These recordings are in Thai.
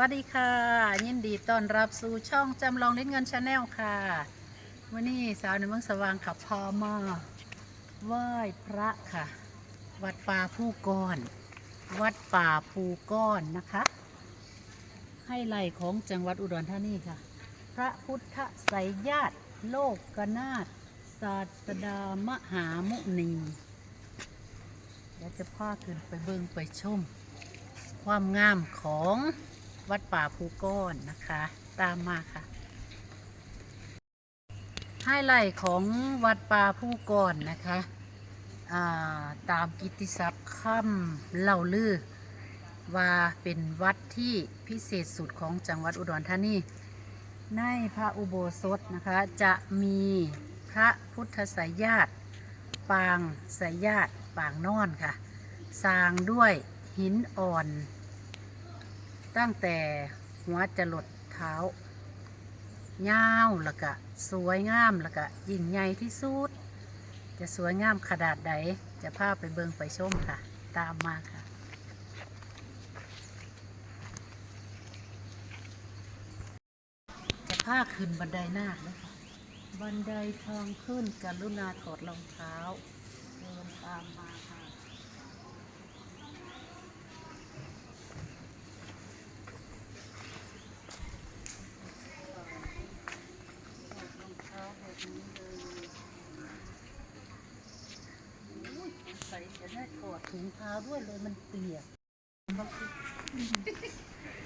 วัสดีค่ะ ยินดีต้อนรับสู่ช่องจำลองเล่นเงินชาแนลค่ะ วันนี้สาวในเมืองสว่างขับพอมาไหว้พระค่ะ วัดป่าผู้ก้อน วัดป่าภูก้อนนะคะให้ไหลของจังหวัดอุดรธานีค่ะ พระพุทธไสยญาติ โลกกนาถศาสดามหามุนีเดี๋ยวจะพาขึ้นไปเบิ่งไปชม ความงามของ วัดป่าภูก้อนนะคะ ตามมาค่ะไฮไลท์ของวัดป่าภูก้อนนะคะาตามกิตติศัพท์ค่ำเล่าลือ ว่าเป็นวัดที่พิเศษสุดของจังหวัดอุดรธานีในพระอุโบสถนะคะ จะมีพระพุทธไสยญาติ ปางไสยญาติปางนอนค่ะสร้างด้วยหินอ่อน ตั้งแต่หัวจรดเท้ายาวแล้วก็สวยงามแล้วก็ยิ่งใหญ่ที่สุด จะสวยงามขนาดใดจะพาไปเบิงไปชมค่ะ ตามมาค่ะจะพาขึ้นบันไดนาคนะคะบันไดทางขึ้นกรุณาถอดรองเท้าเดินตามมาค่ะ รองเท้าแบบนี้เลยโอ้ยสงสัยจะไดถุงเท้าด้วยเลยมันเปียก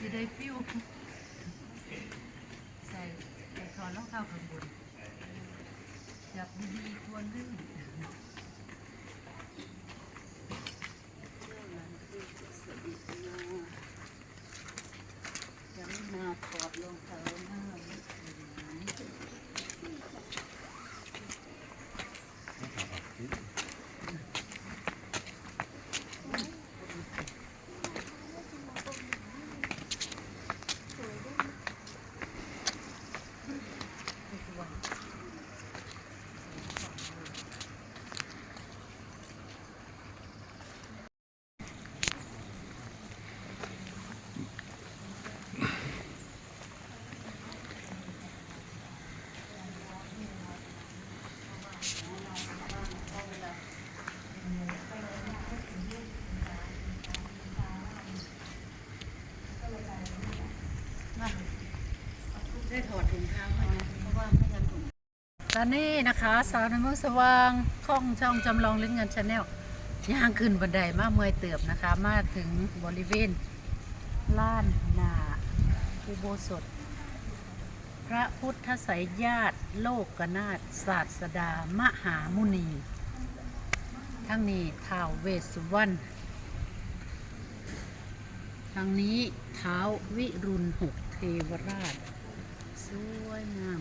จะได้ฟิวใส่ใส่ถอดรองเท้าข้างบนจับดีๆควรลื่นจะไม่มาถอดรองเท้าหน้าไม่ถึง ได้ถอดถุงเท้าให้นะเพราะว่าไม่งั้นถุง อนนี้นะคะสาวนเมือสว่างข้องช่องจำลองลิ้นเงินชาแนลย่างขึ้นบันไดมาเมื่อยเติบนะคะ มาถึงบริเวณล้านนาอุโบสถ พระพุทธไสยญาติ โลกกนาถศาสดา มหามุนี ทั้งนี้ท้าวเวสสุวรรณทางนี้เท้าวิรุณหกเทวราช สวยงาม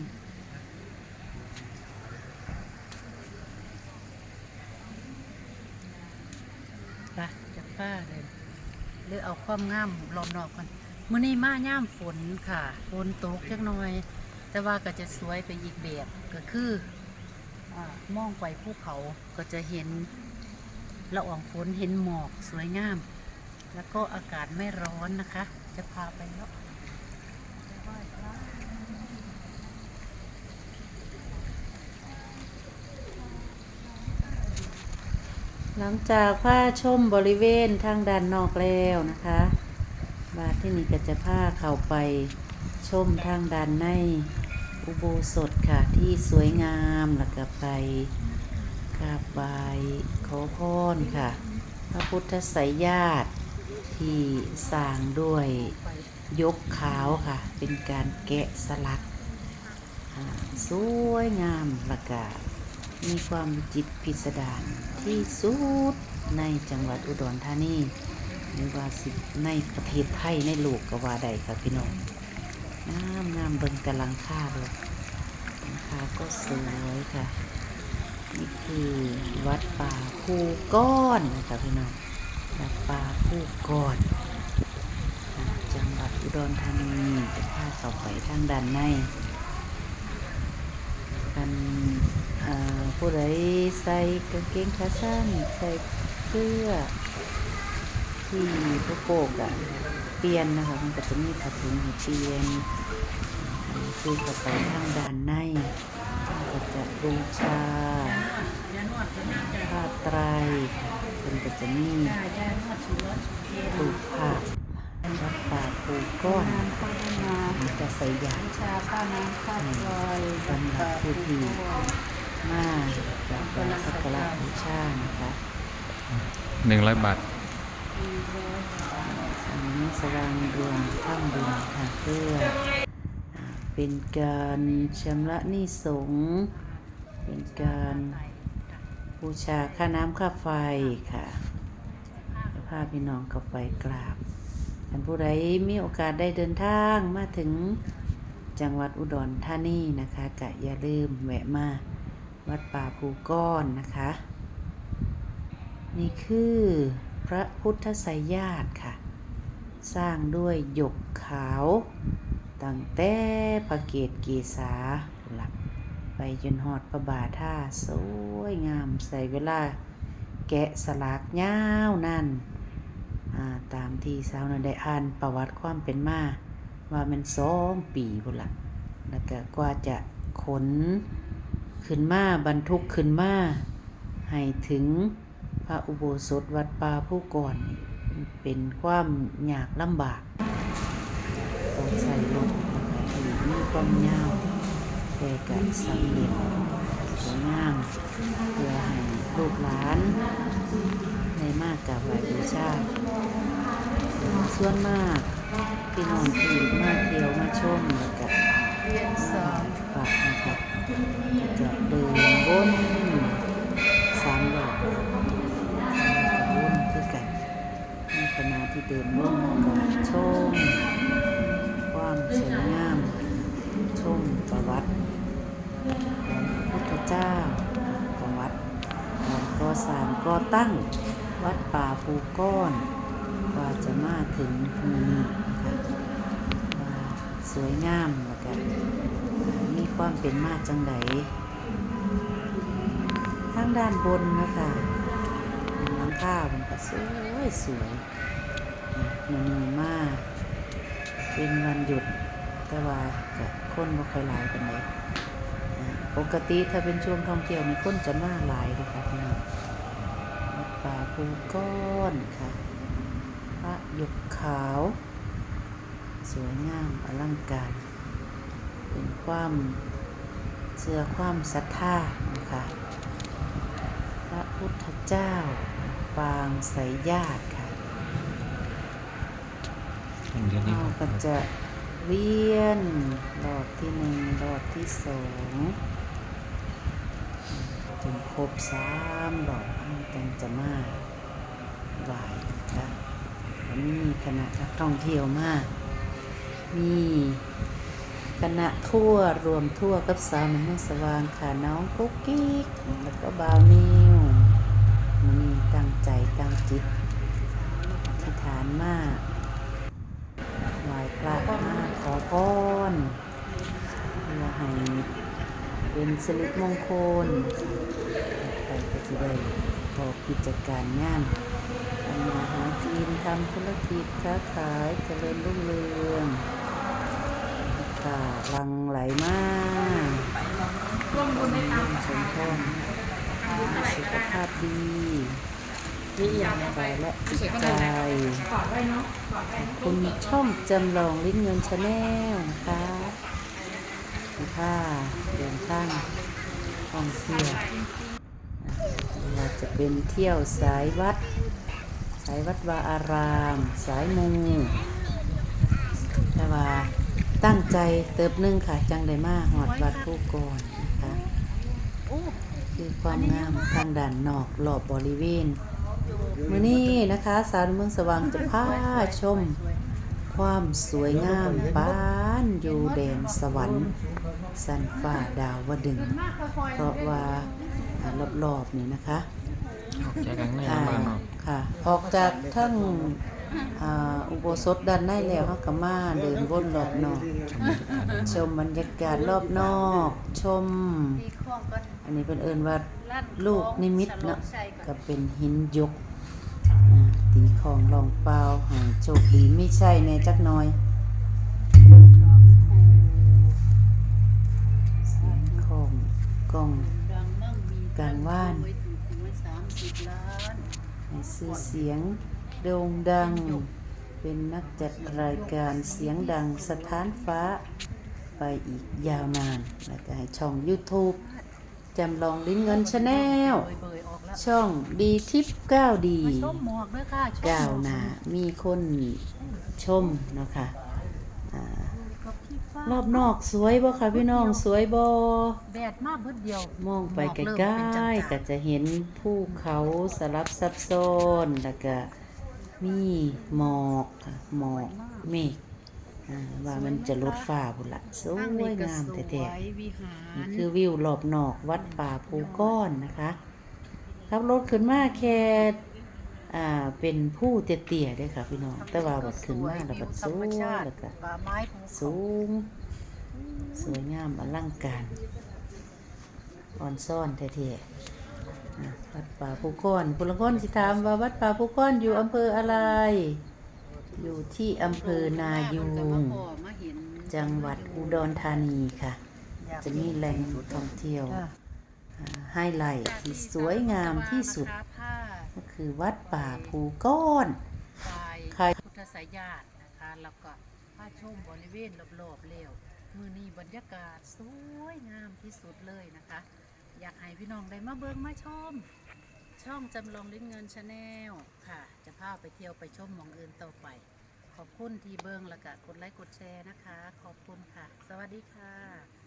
ไปจากป้าเลยหรือเอาความงามรอบนอกกันมื่อนี้มาย่ามฝนค่ะฝนตกจักหน่อย แต่ว่าก็จะสวยไปอีกแบบก็คืออมองไปภูเขาก็จะเห็นละอองฝนเห็นหมอกสวยงาม แล้วก็อากาศไม่ร้อนนะคะ จะพาไปแล้ว หลังจากผ้าชมบริเวณทางด้านนอกแล้วนะคะ บาทที่นี่ก็จะผ้าเข้าไปชมทางด้านในอุโบสถค่ะที่สวยงามแล้วก็ไปกราบไหว้ขอพรค่ะ พระพุทธไสยญาติที่สร้างด้วยยกขาวค่ะ เป็นการแกะสลัก สวยงามแล้วก็ มีความจิตพิสดารที่สุดในจังหวัดอุดรธานีหรือว่าสิในประเทศไทยในโลกก็ว่าได้ค่ะพี่น้องงามงามเบิ่งกำลังค่าเลยหลังคาก็สวยค่ะ นี่คือวัดป่าภูก้อนนะคะพี่น้องวัดป่าภูก้อนจังหวัดอุดรธานีจะพาเข้าไปทางด้านในกันผู้ใดใส่กางเกงขาสั้นใส่เสื้อที่พวกโกกอะเปลี่ยนนะคะมันก็จะมีผ้าถุงให้เปลี่ยนอันนี้คือเข้าไปทางด้านในก็จะบูชาผ้าไตรเป็นก็จะมีปลูกผักวัดป่าปูกก้อนจะใส่ยาผ้าวน้ำข้าวลอยสำหรับผู้ที่ มาจากการสักการะบูชานะคะหนึ่งร้อยบาทอันนี้สว่างดวงข้ามบุญค่ะเพื่ออ่าเป็นการชำระหนี้สงฆ์เป็นการบูชาค่าน้ำค่าไฟค่ะให้พาพี่น้องเข้าไปกราบท่านผู้ใดมีโอกาสได้เดินทางมาถึงจังหวัดอุดรธานีนะคะกะอย่าลืมแวะมา วัดป่าภูก้อนนะคะ นี่คือพระพุทธไสยญาติค่ะ สร้างด้วยหยกขาวตั้งแต่พระเกตกีสาหลักไปจนหอดพระบาท่าสวยงามใส่เวลาแกะสลักยาวนั่นาตามที่สาวนันได้อ่านประวัติความเป็นมา ว่ามันสองปีบุนละแล้วก็กว่าจะขน ขึ้นมาบรรทุกขึ้นมาให้ถึงพระอุโบสถวัดป่าผู้ก่อนเป็นความยากลำบากต้องใส่รถนะคะที่มีความยาวแต่ก็สำเร็จสวยงามเพื่อให้ลูกหลานในมากกับไหวบูชาส่วนมากพี่น้องที่มาเที่ยวมาชมแล้วก็ฝากนะครับ จะเดินวนสามรอบวนคือกันในขณะที่เดินวนก็ชมความสวยงามชมประวัติของพระพุทธเจ้าประวัติการก่อสร้างก่อตั้งวัดป่าภูก้อนกว่าจะมาถึงมือนี้นะคะสวยงามแล้วก็มี ความเป็นมาจังไดทางด้านบนนะคะหลังคามันก็สวยสวยมือนี้มาก เป็นวันหยุด แต่ว่าก็คนบ่ค่อยหลายปานใดอ่าปกติถ้าเป็นช่วงท่องเที่ยวนี่คนจะมาหลายเลยค่ะพี่น้องป่าภูก้อนค่ะพระหยกขาว สวยงามอลังการ เป็นความ เชื่อความศรัทธานะคะพระพุทธเจ้าปางไสยญาติค่ะเดือนนี้เราก็จะเวียนรอบที่หนึ่งรอบที่สองจนครบสามรอบมันจึงจะมาไหวนะคะแล้วมีคณะนักท่องเที่ยวมาก มี คณะทั่วรวมทั่วกับสาวน้ำเมือสว่างค่ะน้องกุ๊กกิ๊กแล้วก็บาวนิวมันมีตั้งใจตั้งจิตอธิษฐานมากไหว้พระมาขอพรเพื่อให้เป็นสิริมงคลไปก็จะได้พอกิจการงานทำมาหากินทำธุรกิจค้าขายเจริญรุ่งเรือง ค่ะลังไหลมากร่วมบุญในตามสมพรสุขภาพดีกายและจิตใจคุณช่องจำลองลิ้นเงินชาแนลนะคะค่ะเดินทางท่องเที่ยวเราจะเป็นเที่ยวสายวัด สายวัดวาอาราม สายมูแต่ว่า ตั้งใจเติบหนึงค่ะ จังได้มาหอดวัดผู้ก่อนนะคะคือความงามทางด้านนอกรอบบริเวณมื่อนี้นะคะ สาวในเมืองสว่างจะพาชม ความสวยงามบ้านอยู่แดนสวรรค์ สันฟ้าดาววดึง เพราะว่าอ่ารอบๆนี่นะคะออกจากกันในอ่าบ้านเนาะค่ะ ออกจากทั้ง อ่าอุโบสถด้านในแล้วเขาก็มาเดินวนรอบนอก ชมบรรยากาศรอบนอก ชม อันนี้เป็นเอินว่าลูกนิมิตเนาะก็เป็นหินยกอ่าตีของลองเปล่าให้โชคดีไม่ใช่แน่จักหน่อยเสียงของกล้องดังมั่งมีกลางว่านไว้ถูกหวยสามสิบล้านให้ซื้อเสียง โด่งดัง เป็นนักจัดรายการเสียงดังสถานฟ้า ไปอีกยาวนาน แล้วก็ให้ช่อง YouTube จำลองลิ้นเงินชาแนลช่องดีทิปก้าวดีก้าวหน้ามีคนชมเนาะค่ะอ่ากับพี่ฟ้ารอบนอกสวยบ่คะพี่น้องสวยบ่แดดมากเบิดเดียว มองไปหมใกล้ๆก็จะเห็นภูเขาสลับซับซ้อนแล้วก็ มีหมอกค่ะหมอกเมฆอ่าว่ามันจะลดฟ้าพุ่นละสๆทางวนี้ยก็งามสวแท้ยวิหาๆรนี่คือวิวรอบนอกวัดป่าภูก้อนนะคะขับรถขึ้นมาแค่อ่าเป็นผู้เตี้ยๆเด้อค่ะพี่น้อง แต่ว่าบัดขึ้นมาแล้วบัดสูงแล้วก็ป่าไม้ภูเขาสูง สวยงามอลังการอ่อนซ่อนแท้ๆอะ วัดป่าภูก้อนปุละคนสิถามว่าวัดป่าภูก้อนอยู่อำเภออะไร อยู่ที่อำเภอนายูงมาเห็นจังหวัดอุดรธานีค่ะอยากจะมีแหล่งท่องเที่ยวจ้ะอ่าไฮไลท์ที่สวยงามที่สุดผ้าก็คือวัดป่าภูก้อนทรายใครพุทธสายญาตินะคะแล้วก็ผ้าชมบริเวณรอบๆเลี้ยวมือนี้บรรยากาศสวยงามที่สุดเลยนะคะ อยากให้พี่น้องได้มาเบิ้งมาชม ช่องจำลองลิ้นเงินชาแนลค่ะ จะพาไปเที่ยวไปชมมองอื่นต่อไป ขอบคุณที่เบิ้งแล้วก็กดไลค์กดแชร์นะคะ ขอบคุณค่ะ สวัสดีค่ะ